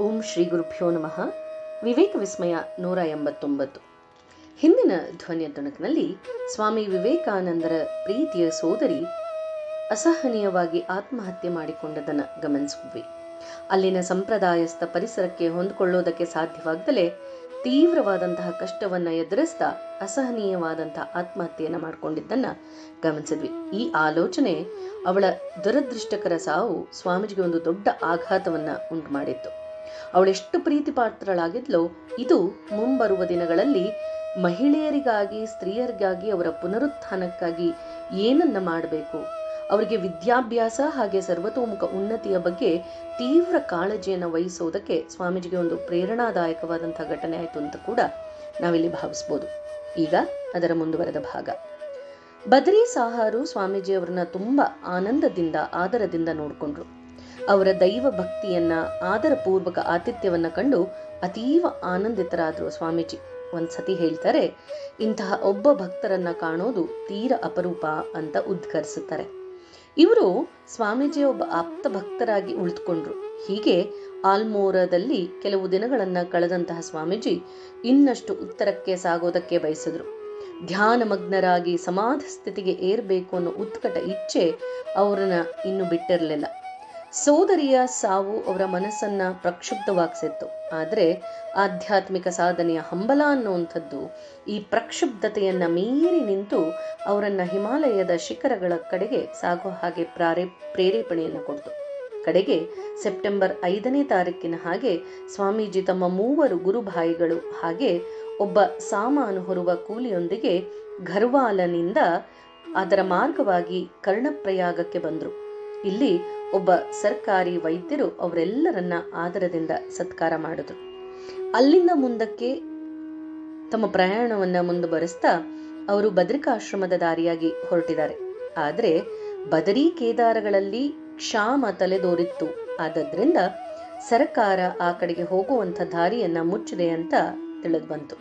ಓಂ ಶ್ರೀ ಗುರುಭ್ಯೋ ನಮಃ. ವಿವೇಕ ವಿಸ್ಮಯ ನೂರ ಎಂಬತ್ತೊಂಬತ್ತು. ಹಿಂದಿನ ಧ್ವನಿಯ ತುಣುಕಿನಲ್ಲಿ ಸ್ವಾಮಿ ವಿವೇಕಾನಂದರ ಪ್ರೀತಿಯ ಸೋದರಿ ಅಸಹನೀಯವಾಗಿ ಆತ್ಮಹತ್ಯೆ ಮಾಡಿಕೊಂಡದನ್ನು ಗಮನಿಸಿದ್ವಿ ಅಲ್ಲಿನ ಸಂಪ್ರದಾಯಸ್ಥ ಪರಿಸರಕ್ಕೆ ಹೊಂದಿಕೊಳ್ಳೋದಕ್ಕೆ ಸಾಧ್ಯವಾಗದಲೇ ತೀವ್ರವಾದಂತಹ ಕಷ್ಟವನ್ನ ಎದುರಿಸ್ತಾ ಅಸಹನೀಯವಾದಂತಹ ಆತ್ಮಹತ್ಯೆಯನ್ನು ಮಾಡಿಕೊಂಡಿದ್ದನ್ನ ಗಮನಿಸಿದ್ವಿ. ಈ ಆಲೋಚನೆ ಅವಳ ದುರದೃಷ್ಟಕರ ಸಾವು ಸ್ವಾಮೀಜಿಗೆ ಒಂದು ದೊಡ್ಡ ಆಘಾತವನ್ನ ಉಂಟು ಮಾಡಿತ್ತು ಅವಳೆಷ್ಟು ಪ್ರೀತಿ ಪಾತ್ರಳಾಗಿದ್ಲೋ ಇದು ಮುಂಬರುವ ದಿನಗಳಲ್ಲಿ ಮಹಿಳೆಯರಿಗಾಗಿ, ಸ್ತ್ರೀಯರಿಗಾಗಿ, ಅವರ ಪುನರುತ್ಥಾನಕ್ಕಾಗಿ ಏನನ್ನ ಮಾಡಬೇಕು? ಅವರಿಗೆ ವಿದ್ಯಾಭ್ಯಾಸ ಹಾಗೆ ಸರ್ವತೋಮುಖ ಉನ್ನತಿಯ ಬಗ್ಗೆ ತೀವ್ರ ಕಾಳಜಿಯನ್ನು ವಹಿಸೋದಕ್ಕೆ ಸ್ವಾಮೀಜಿಗೆ ಒಂದು ಪ್ರೇರಣಾದಾಯಕವಾದಂಥ ಘಟನೆ ಆಯಿತು ಅಂತ ಕೂಡ ನಾವಿಲ್ಲಿ ಭಾವಿಸ್ಬೋದು. ಈಗ ಅದರ ಮುಂದುವರೆದ ಭಾಗ. ಬದರಿ ಸಾಹಾರು ಸ್ವಾಮೀಜಿಯವರನ್ನ ತುಂಬಾ ಆನಂದದಿಂದ, ಆದರದಿಂದ ನೋಡಿಕೊಂಡ್ರು. ಅವರ ದೈವ ಭಕ್ತಿಯನ್ನ, ಆದರಪೂರ್ವಕ ಆತಿಥ್ಯವನ್ನ ಕಂಡು ಅತೀವ ಆನಂದಿತರಾದರು ಸ್ವಾಮೀಜಿ. ಒಂದ್ಸತಿ ಹೇಳ್ತಾರೆ, ಇಂತಹ ಒಬ್ಬ ಭಕ್ತರನ್ನ ಕಾಣೋದು ತೀರ ಅಪರೂಪ ಅಂತ ಉದ್ಘರಿಸುತ್ತಾರೆ. ಇವರು ಸ್ವಾಮೀಜಿ ಒಬ್ಬ ಆಪ್ತ ಭಕ್ತರಾಗಿ ಉಳಿದುಕೊಂಡ್ರು. ಹೀಗೆ ಆಲ್ಮೋರದಲ್ಲಿ ಕೆಲವು ದಿನಗಳನ್ನ ಕಳೆದಂತಹ ಸ್ವಾಮೀಜಿ ಇನ್ನಷ್ಟು ಉತ್ತರಕ್ಕೆ ಸಾಗೋದಕ್ಕೆ ಬಯಸಿದ್ರು. ಧ್ಯಾನಮಗ್ನರಾಗಿ ಸಮಾಧಿ ಸ್ಥಿತಿಗೆ ಏರ್ಬೇಕು ಅನ್ನೋ ಉತ್ಕಟ ಇಚ್ಛೆ ಅವರನ್ನ ಇನ್ನು ಬಿಟ್ಟಿರಲಿಲ್ಲ. ಸೋದರಿಯ ಸಾವು ಅವರ ಮನಸ್ಸನ್ನ ಪ್ರಕ್ಷುಬ್ಧವಾಗಿಸಿತ್ತು. ಆದರೆ ಆಧ್ಯಾತ್ಮಿಕ ಸಾಧನೆಯ ಹಂಬಲ ಅನ್ನುವಂಥದ್ದು ಈ ಪ್ರಕ್ಷುಬ್ಧತೆಯನ್ನ ಮೀರಿ ನಿಂತು ಅವರನ್ನ ಹಿಮಾಲಯದ ಶಿಖರಗಳ ಕಡೆಗೆ ಸಾಗೋ ಹಾಗೆ ಪ್ರಾರೇ, ಪ್ರೇರೇಪಣೆಯನ್ನು ಕೊಡ್ತು. ಕಡೆಗೆ ಸೆಪ್ಟೆಂಬರ್ ಐದನೇ ತಾರೀಕಿನ ಹಾಗೆ ಸ್ವಾಮೀಜಿ ತಮ್ಮ ಮೂವರು ಗುರುಭಾಯಿಗಳು ಹಾಗೆ ಒಬ್ಬ ಸಾಮಾನು ಹೊರುವ ಕೂಲಿಯೊಂದಿಗೆ ಘರ್ವಾಲನಿಂದ ಅದರ ಮಾರ್ಗವಾಗಿ ಕರ್ಣಪ್ರಯಾಗಕ್ಕೆ ಬಂದರು. ಇಲ್ಲಿ ಒಬ್ಬ ಸರ್ಕಾರಿ ವೈದ್ಯರು ಅವರೆಲ್ಲರನ್ನ ಆದರದಿಂದ ಸತ್ಕಾರ ಮಾಡಿದ್ರು. ಅಲ್ಲಿಂದ ಮುಂದಕ್ಕೆ ತಮ್ಮ ಪ್ರಯಾಣವನ್ನ ಮುಂದುವರೆಸ್ತಾ ಅವರು ಭದ್ರಿಕಾಶ್ರಮದ ದಾರಿಯಾಗಿ ಹೊರಟಿದ್ದಾರೆ. ಆದರೆ ಬದರಿ ಕೇದಾರಗಳಲ್ಲಿ ಕ್ಷಾಮ ತಲೆದೋರಿತ್ತು. ಆದದ್ರಿಂದ ಸರ್ಕಾರ ಆ ಕಡೆಗೆ ಹೋಗುವಂಥ ದಾರಿಯನ್ನ ಮುಚ್ಚಿದೆ ಅಂತ ತಿಳಿದು ಬಂತು.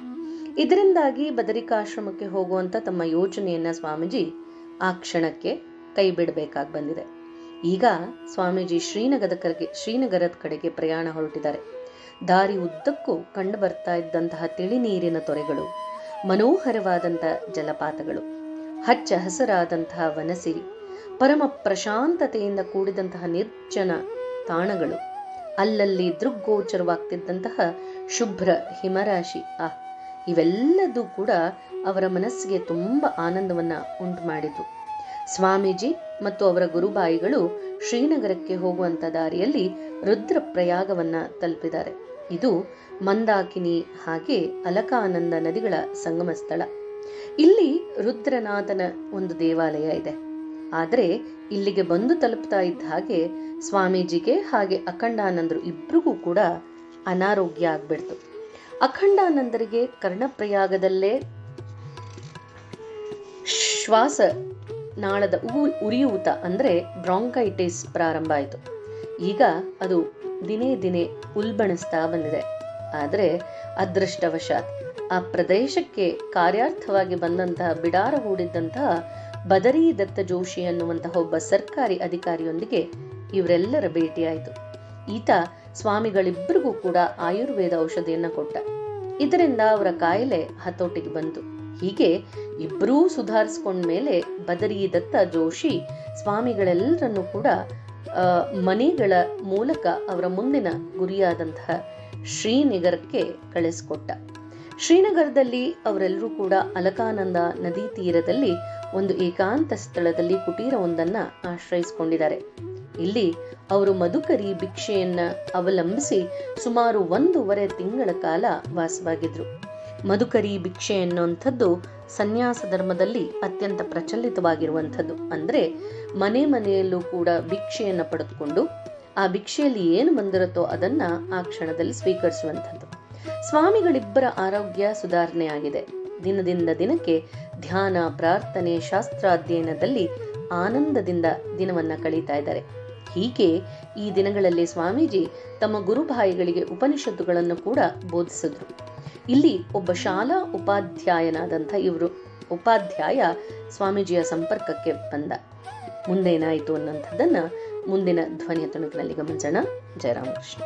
ಇದರಿಂದಾಗಿ ಬದರಿಕಾಶ್ರಮಕ್ಕೆ ಹೋಗುವಂತ ತಮ್ಮ ಯೋಜನೆಯನ್ನ ಸ್ವಾಮೀಜಿ ಆ ಕ್ಷಣಕ್ಕೆ ಕೈ ಬಿಡಬೇಕಾಗಿ ಬಂದಿದೆ. ಈಗ ಸ್ವಾಮೀಜಿ ಶ್ರೀನಗರದ ಕಡೆಗೆ ಶ್ರೀನಗರದ ಕಡೆಗೆ ಪ್ರಯಾಣ ಹೊರಟಿದ್ದಾರೆ. ದಾರಿ ಉದ್ದಕ್ಕೂ ಕಂಡು ಬರ್ತಾ ಇದ್ದಂತಹ ತಿಳಿನೀರಿನ ತೊರೆಗಳು ಮನೋಹರವಾದಂತಹ ಜಲಪಾತಗಳು, ಹಚ್ಚ ಹಸರಾದಂತಹ ವನಸಿರಿ, ಪರಮ ಪ್ರಶಾಂತತೆಯಿಂದ ಕೂಡಿದಂತಹ ನಿರ್ಜನ ತಾಣಗಳು, ಅಲ್ಲಲ್ಲಿ ದೃಗ್ಗೋಚರವಾಗ್ತಿದ್ದಂತಹ ಶುಭ್ರ ಹಿಮರಾಶಿ. ಆ, ಇವೆಲ್ಲದೂ ಕೂಡ ಅವರ ಮನಸ್ಸಿಗೆ ತುಂಬ ಆನಂದವನ್ನ ಉಂಟು ಮಾಡಿತು ಸ್ವಾಮೀಜಿ ಮತ್ತು ಅವರ ಗುರುಬಾಯಿಗಳು ಶ್ರೀನಗರಕ್ಕೆ ಹೋಗುವಂತ ದಾರಿಯಲ್ಲಿ ರುದ್ರಪ್ರಯಾಗವನ್ನ ತಲುಪಿದ್ದಾರೆ. ಇದು ಮಂದಾಕಿನಿ ಹಾಗೆ ಅಲಕಾನಂದ ನದಿಗಳ ಸಂಗಮ ಸ್ಥಳ. ಇಲ್ಲಿ ರುದ್ರನಾಥನ ಒಂದು ದೇವಾಲಯ ಇದೆ. ಆದರೆ ಇಲ್ಲಿಗೆ ಬಂದು ತಲುಪ್ತಾ ಇದ್ದ ಹಾಗೆ ಸ್ವಾಮೀಜಿಗೆ ಹಾಗೆ ಅಖಂಡಾನಂದರು ಇಬ್ಬರಿಗೂ ಕೂಡ ಅನಾರೋಗ್ಯ ಆಗ್ಬಿಡ್ತು. ಅಖಂಡಾನಂದರಿಗೆ ಕರ್ಣಪ್ರಯಾಗದಲ್ಲೇ ಶ್ವಾಸ ನಾಳದ ಉರಿಯೂತ ಅಂದರೆ ಬ್ರಾಂಕೈಟಿಸ್ ಪ್ರಾರಂಭ ಆಯಿತು. ಈಗ ಅದು ದಿನೇ ದಿನೇ ಉಲ್ಬಣಿಸ್ತಾ ಬಂದಿದೆ. ಆದರೆ ಅದೃಷ್ಟವಶಾತ್ ಆ ಪ್ರದೇಶಕ್ಕೆ ಕಾರ್ಯಾರ್ಥವಾಗಿ ಬಂದಂತಹ ಬಿಡಾರ ಹೂಡಿದ್ದಂತಹ ಬದರಿ ದತ್ತ ಜೋಶಿ ಅನ್ನುವಂತಹ ಒಬ್ಬ ಸರ್ಕಾರಿ ಅಧಿಕಾರಿಯೊಂದಿಗೆ ಇವರೆಲ್ಲರ ಭೇಟಿಯಾಯಿತು. ಈತ ಸ್ವಾಮಿಗಳಿಬ್ಬರಿಗೂ ಕೂಡ ಆಯುರ್ವೇದ ಔಷಧಿಯನ್ನು ಕೊಟ್ಟ. ಇದರಿಂದ ಅವರ ಕಾಯಿಲೆ ಹತೋಟಿಗೆ ಬಂತು. ಹೀಗೆ ಇಬ್ಬರೂ ಸುಧಾರಿಸ್ಕೊಂಡ್ಮೇಲೆ ಬದರಿ ದತ್ತ ಜೋಶಿ ಸ್ವಾಮಿಗಳೆಲ್ಲರನ್ನು ಕೂಡ ಮನೆಗಳ ಮೂಲಕ ಅವರ ಮುಂದಿನ ಗುರಿಯಾದಂತಹ ಶ್ರೀನಗರಕ್ಕೆ ಕಳಿಸ್ಕೊಟ್ಟ. ಶ್ರೀನಗರದಲ್ಲಿ ಅವರೆಲ್ಲರೂ ಕೂಡ ಅಲಕಾನಂದ ನದಿ ತೀರದಲ್ಲಿ ಒಂದು ಏಕಾಂತ ಸ್ಥಳದಲ್ಲಿ ಕುಟೀರವೊಂದನ್ನ ಆಶ್ರಯಿಸಿಕೊಂಡಿದ್ದಾರೆ. ಇಲ್ಲಿ ಅವರು ಮಧುಕರಿ ಭಿಕ್ಷೆಯನ್ನ ಅವಲಂಬಿಸಿ ಸುಮಾರು ಒಂದೂವರೆ ತಿಂಗಳ ಕಾಲ ವಾಸವಾಗಿದ್ರು. ಮಧುಕರಿ ಭಿಕ್ಷೆ ಎನ್ನುವಂಥದ್ದು ಸನ್ಯಾಸ ಧರ್ಮದಲ್ಲಿ ಅತ್ಯಂತ ಪ್ರಚಲಿತವಾಗಿರುವಂಥದ್ದು. ಅಂದರೆ ಮನೆ ಮನೆಯಲ್ಲೂ ಕೂಡ ಭಿಕ್ಷೆಯನ್ನು ಪಡೆದುಕೊಂಡು ಆ ಭಿಕ್ಷೆಯಲ್ಲಿ ಏನು ಬಂದಿರುತ್ತೋ ಅದನ್ನ ಆ ಕ್ಷಣದಲ್ಲಿ ಸ್ವೀಕರಿಸುವಂಥದ್ದು. ಸ್ವಾಮಿಗಳಿಬ್ಬರ ಆರೋಗ್ಯ ಸುಧಾರಣೆ ಆಗಿದೆ ದಿನದಿಂದ ದಿನಕ್ಕೆ ಧ್ಯಾನ, ಪ್ರಾರ್ಥನೆ, ಶಾಸ್ತ್ರಾಧ್ಯಯನದಲ್ಲಿ ಆನಂದದಿಂದ ದಿನವನ್ನ ಕಳೀತಾ ಇದ್ದಾರೆ. ಹೀಗೆ ಈ ದಿನಗಳಲ್ಲಿ ಸ್ವಾಮೀಜಿ ತಮ್ಮ ಗುರುಭಾಯಿಗಳಿಗೆ ಉಪನಿಷತ್ತುಗಳನ್ನು ಕೂಡ ಬೋಧಿಸಿದ್ರು. ಇಲ್ಲಿ ಒಬ್ಬ ಶಾಲಾ ಉಪಾಧ್ಯಾಯನಾದಂಥ ಇವರು. ಉಪಾಧ್ಯಾಯ ಸ್ವಾಮೀಜಿಯ ಸಂಪರ್ಕಕ್ಕೆ ಬಂದ. ಮುಂದೇನಾಯಿತು ಅನ್ನೋಂಥದ್ದನ್ನ ಮುಂದಿನ ಧ್ವನಿಯ ತುಣುಕಿನಲ್ಲಿ ಗಮನಿಸೋಣ. ಜಯರಾಮಕೃಷ್ಣ.